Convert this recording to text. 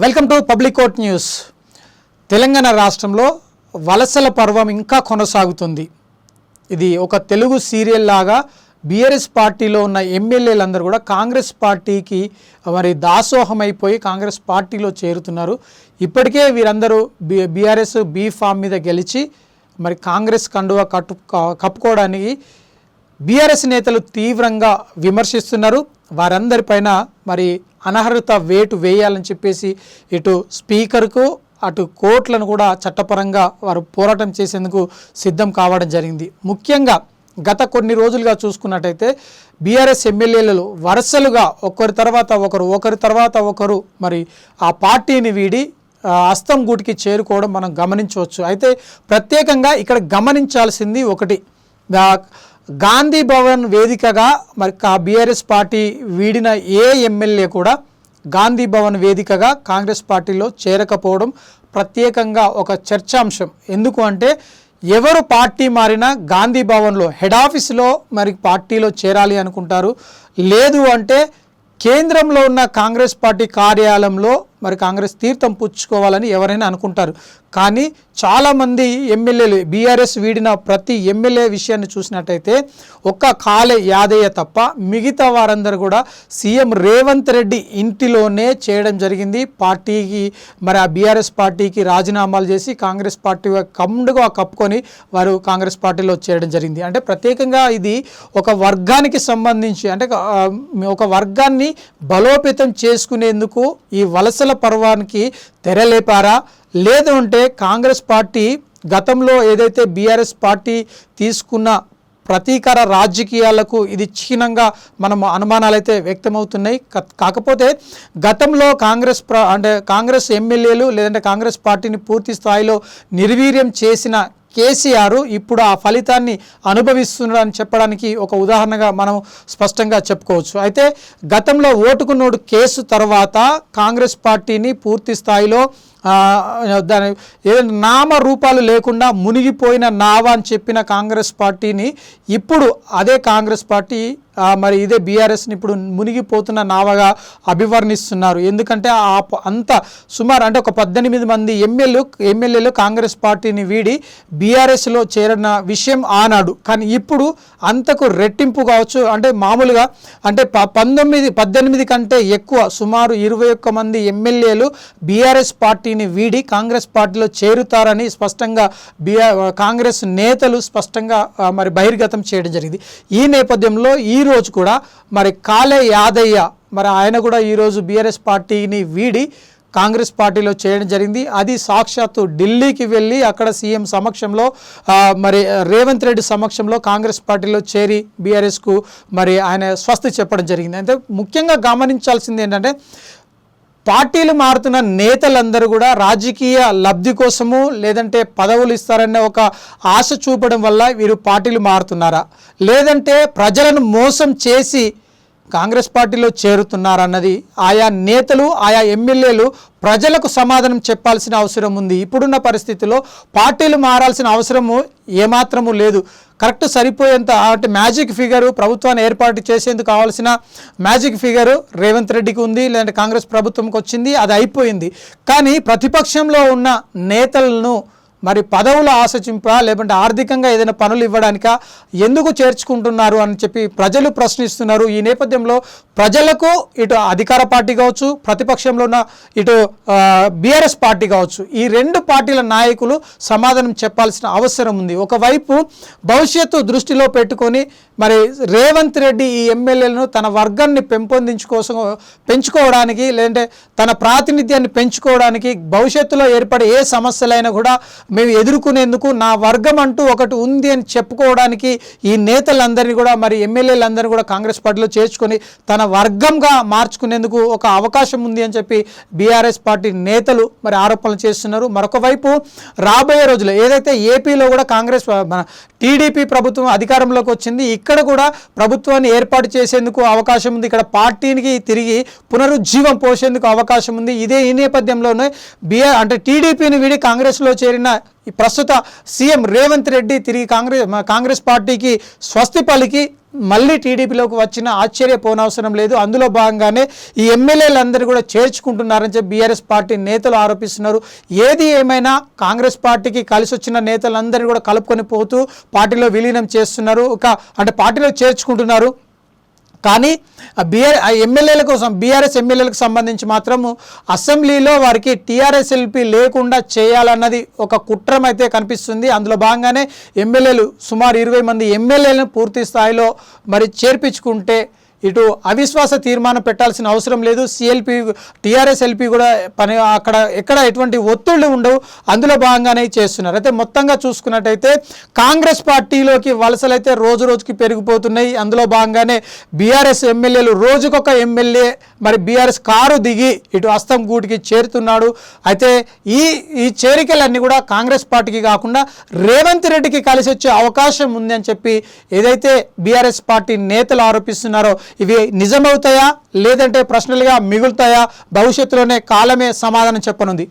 Welcome to public court news. Telangana రాష్ట్రంలో వలసల పర్వం ఇంకా కొనసాగుతుంది. ఇది ఒక తెలుగు సీరియల్ లాగా బీఆర్ఎస్ పార్టీలో ఉన్న ఎమ్మెల్యేలందరూ కూడా కాంగ్రెస్ పార్టీకి మరి దాసోహం అయిపోయి కాంగ్రెస్ పార్టీలో చేరుతున్నారు. ఇప్పటికే వీరందరూ బి బీఆర్ఎస్ బీ ఫామ్ మీద గెలిచి మరి కాంగ్రెస్ కండువా కట్టు కప్పుకోవడానికి బీఆర్ఎస్ నేతలు తీవ్రంగా విమర్శిస్తున్నారు. వారందరిపైన మరి అనర్హత వేటు వేయాలని చెప్పేసి ఇటు స్పీకర్కు అటు కోర్టులను కూడా చట్టపరంగా వారు పోరాటం చేసేందుకు సిద్ధం కావడం జరిగింది. ముఖ్యంగా గత కొన్ని రోజులుగా చూసుకున్నట్టయితే బీఆర్ఎస్ ఎమ్మెల్యేలు వరుసలుగా ఒకరి తర్వాత ఒకరు ఒకరి తర్వాత ఒకరు మరి ఆ పార్టీని వీడి అస్తం గూటికి చేరుకోవడం మనం గమనించవచ్చు. అయితే ప్రత్యేకంగా ఇక్కడ గమనించాల్సింది ఒకటి. గాంధీ భవన్ వేదికగా మరి బీఆర్ఎస్ పార్టీ వీడిన ఏ ఎమ్మెల్యే కూడా గాంధీ భవన్ వేదికగా కాంగ్రెస్ పార్టీలో చేరకపోవడం ప్రత్యేకంగా ఒక చర్చాంశం. ఎందుకు అంటే ఎవరు పార్టీ మారినా గాంధీ భవన్లో హెడ్ ఆఫీస్లో మరి పార్టీలో చేరాలి అనుకుంటారు. లేదు అంటే కేంద్రంలో ఉన్న కాంగ్రెస్ పార్టీ కార్యాలయంలో మరి కాంగ్రెస్ తీర్థం పుచ్చుకోవాలని ఎవరైనా అనుకుంటారు. కానీ చాలామంది ఎమ్మెల్యేలు బీఆర్ఎస్ వీడిన ప్రతి ఎమ్మెల్యే విషయాన్ని చూసినట్టయితే ఒక్క కాలే యాదయ్య తప్ప మిగతా వారందరూ కూడా సీఎం రేవంత్ రెడ్డి ఇంటిలోనే చేయడం జరిగింది. పార్టీకి మరి ఆ బీఆర్ఎస్ పార్టీకి రాజీనామాలు చేసి కాంగ్రెస్ పార్టీ కమ్ముడుగా కప్పుకొని వారు కాంగ్రెస్ పార్టీలో చేరడం జరిగింది. అంటే ప్రత్యేకంగా ఇది ఒక వర్గానికి సంబంధించి అంటే ఒక వర్గాన్ని బలోపేతం చేసుకునేందుకు ఈ వలసల పర్వానికి తెరలేపారా? లేదు అంటే కాంగ్రెస్ పార్టీ గతంలో ఏదైతే బీఆర్ఎస్ పార్టీ తీసుకున్న ప్రతీకార రాజకీయాలకు ఇది చిహ్నంగా మనం అనుమానాలు అయితే వ్యక్తమవుతున్నాయి కాకపోతే గతంలో కాంగ్రెస్ ప్ర అంటే కాంగ్రెస్ ఎమ్మెల్యేలు లేదంటే కాంగ్రెస్ పార్టీని పూర్తి స్థాయిలో నిర్వీర్యం చేసిన కేసీఆర్ ఇప్పుడు ఆ ఫలితాన్ని అనుభవిస్తున్నాడని చెప్పడానికి ఒక ఉదాహరణగా మనం స్పష్టంగా చెప్పుకోవచ్చు. అయితే గతంలో ఓటుకు నోటు కేసు తర్వాత కాంగ్రెస్ పార్టీని పూర్తి స్థాయిలో దాని ఏదైనా నామ రూపాలు లేకుండా మునిగిపోయిన నావా అని చెప్పిన కాంగ్రెస్ పార్టీని ఇప్పుడు అదే కాంగ్రెస్ పార్టీ మరి ఇదే బీఆర్ఎస్ని ఇప్పుడు మునిగిపోతున్న నావగా అభివర్ణిస్తున్నారు. ఎందుకంటే ఆ అంత సుమారు అంటే ఒక పద్దెనిమిది మంది ఎమ్మెల్యే ఎమ్మెల్యేలు కాంగ్రెస్ పార్టీని వీడి బీఆర్ఎస్లో చేరిన విషయం ఆనాడు. కానీ ఇప్పుడు అంతకు రెట్టింపు కావచ్చు. అంటే మామూలుగా అంటే ప పంతొమ్మిది పద్దెనిమిది కంటే ఎక్కువ సుమారు ఇరవై ఒక్క మంది ఎమ్మెల్యేలు బీఆర్ఎస్ పార్టీని వీడి కాంగ్రెస్ పార్టీలో చేరుతారని స్పష్టంగా బీఆర్ కాంగ్రెస్ నేతలు స్పష్టంగా మరి బహిర్గతం చేయడం జరిగింది. ఈ నేపథ్యంలో ఈ రోజు కూడా మరి కాలే యాదయ్య మరి ఆయన కూడా ఈరోజు బీఆర్ఎస్ పార్టీని వీడి కాంగ్రెస్ పార్టీలో చేయడం జరిగింది. అది సాక్షాత్తు ఢిల్లీకి వెళ్ళి అక్కడ సీఎం సమక్షంలో మరి రేవంత్ రెడ్డి సమక్షంలో కాంగ్రెస్ పార్టీలో చేరి బీఆర్ఎస్కు మరి ఆయన స్వస్తి చెప్పడం జరిగింది. అంటే ముఖ్యంగా గమనించాల్సింది ఏంటంటే పార్టీలు మారుతున్న నేతలందరూ కూడా రాజకీయ లబ్ధి కోసము లేదంటే పదవులు ఇస్తారనే ఒక ఆశ చూపడం వల్ల వీరు పార్టీలు మారుతున్నారా? లేదంటే ప్రజలను మోసం చేసి కాంగ్రెస్ పార్టీలో చేరుతున్నారన్నది ఆయా నేతలు ఆయా ఎమ్మెల్యేలు ప్రజలకు సమాధానం చెప్పాల్సిన అవసరం ఉంది. ఇప్పుడున్న పరిస్థితిలో పార్టీలు మారాల్సిన అవసరము ఏమాత్రము లేదు. కరెక్ట్ సరిపోయేంత అంటే మ్యాజిక్ ఫిగరు ప్రభుత్వాన్ని ఏర్పాటు చేసేందుకు కావాల్సిన మ్యాజిక్ ఫిగరు రేవంత్ రెడ్డికి ఉంది లేదంటే కాంగ్రెస్ ప్రభుత్వంకి వచ్చింది అది అయిపోయింది. కానీ ప్రతిపక్షంలో ఉన్న నేతలను మరి పదవుల ఆశ చింప లేదంటే ఆర్థికంగా ఏదైనా పనులు ఇవ్వడానిక? ఎందుకు చేర్చుకుంటున్నారు అని చెప్పి ప్రజలు ప్రశ్నిస్తున్నారు. ఈ నేపథ్యంలో ప్రజలకు ఇటు అధికార పార్టీ కావచ్చు ప్రతిపక్షంలో ఉన్న ఇటు బీఆర్ఎస్ పార్టీ కావచ్చు ఈ రెండు పార్టీల నాయకులు సమాధానం చెప్పాల్సిన అవసరం ఉంది. ఒకవైపు భవిష్యత్తు దృష్టిలో పెట్టుకొని మరి రేవంత్ రెడ్డి ఈ ఎమ్మెల్యేలను తన వర్గాన్ని పెంపొందించుకోసం పెంచుకోవడానికి లేదంటే తన ప్రాతినిధ్యాన్ని పెంచుకోవడానికి భవిష్యత్తులో ఏర్పడే ఏ సమస్యలైనా కూడా మేము ఎదుర్కొనేందుకు నా వర్గం అంటూ ఒకటి ఉంది అని చెప్పుకోవడానికి ఈ నేతలందరినీ కూడా మరి ఎమ్మెల్యేలందరినీ కూడా కాంగ్రెస్ పార్టీలో చేర్చుకొని తన వర్గంగా మార్చుకునేందుకు ఒక అవకాశం ఉంది అని చెప్పి బీఆర్ఎస్ పార్టీ నేతలు మరి ఆరోపణలు చేస్తున్నారు. మరొక వైపు రాబోయే రోజుల్లో ఏదైతే ఏపీలో కూడా కాంగ్రెస్ మన టీడీపీ ప్రభుత్వం అధికారంలోకి వచ్చింది ఇక్కడ కూడా ప్రభుత్వాన్ని ఏర్పాటు చేసేందుకు అవకాశం ఉంది. ఇక్కడ పార్టీకి తిరిగి పునరుజ్జీవం పోసేందుకు అవకాశం ఉంది. ఇదే ఈ నేపథ్యంలోనే బీఆర్ అంటే టీడీపీని వీడి కాంగ్రెస్లో చేరిన ఈ ప్రస్తుత సీఎం రేవంత్ రెడ్డి తిరిగి కాంగ్రెస్ కాంగ్రెస్ పార్టీకి స్వస్తి పలికి మళ్ళీ టీడీపీలోకి వచ్చిన ఆశ్చర్యపోనవసరం లేదు. అందులో భాగంగానే ఈ ఎమ్మెల్యేలందరూ కూడా చేర్చుకుంటున్నారని చెప్పి బీఆర్ఎస్ పార్టీ నేతలు ఆరోపిస్తున్నారు. ఏది ఏమైనా కాంగ్రెస్ పార్టీకి కలిసి వచ్చిన నేతలందరినీ కూడా కలుపుకొని పోతూ పార్టీలో విలీనం చేస్తున్నారు. ఒక అంటే పార్టీలో చేర్చుకుంటున్నారు. కానీ బీఆర్ ఎమ్మెల్యేల కోసం బీఆర్ఎస్ ఎమ్మెల్యేలకు సంబంధించి మాత్రము అసెంబ్లీలో వారికి టీఆర్ఎస్ ఎల్పీ లేకుండా చేయాలన్నది ఒక కుట్రం అయితే కనిపిస్తుంది. అందులో భాగంగానే ఎమ్మెల్యేలు సుమారు ఇరవై మంది ఎమ్మెల్యేలను పూర్తి స్థాయిలో మరి చేర్పించుకుంటే ఇటు అవిశ్వాస తీర్మానం పెట్టాల్సిన అవసరం లేదు. సిఎల్పి టీఆర్ఎస్ ఎల్పి కూడా పని అక్కడ ఎక్కడ ఎటువంటి ఒత్తిళ్ళు ఉండవు. అందులో భాగంగానే చేస్తున్నారు. అయితే మొత్తంగా చూసుకున్నట్టయితే కాంగ్రెస్ పార్టీలోకి వలసలైతే రోజు రోజుకి పెరిగిపోతున్నాయి. అందులో భాగంగానే బీఆర్ఎస్ ఎమ్మెల్యేలు రోజుకొక ఎమ్మెల్యే మరి బీఆర్ఎస్ కారు దిగి ఇటు అస్తం గూటికి చేరుతున్నాడు. అయితే ఈ ఈ చేరికలన్నీ కూడా కాంగ్రెస్ పార్టీకి కాకుండా రేవంత్ రెడ్డికి కలిసి వచ్చే అవకాశం ఉందని చెప్పి ఏదైతే బీఆర్ఎస్ పార్టీ నేతలు ఆరోపిస్తున్నారో ఇవి నిజమవుతాయా? లేదంటే ప్రశ్నలుగా మిగులుతాయా? భవిష్యత్తులోనే కాలమే సమాధానం చెప్పనుంది.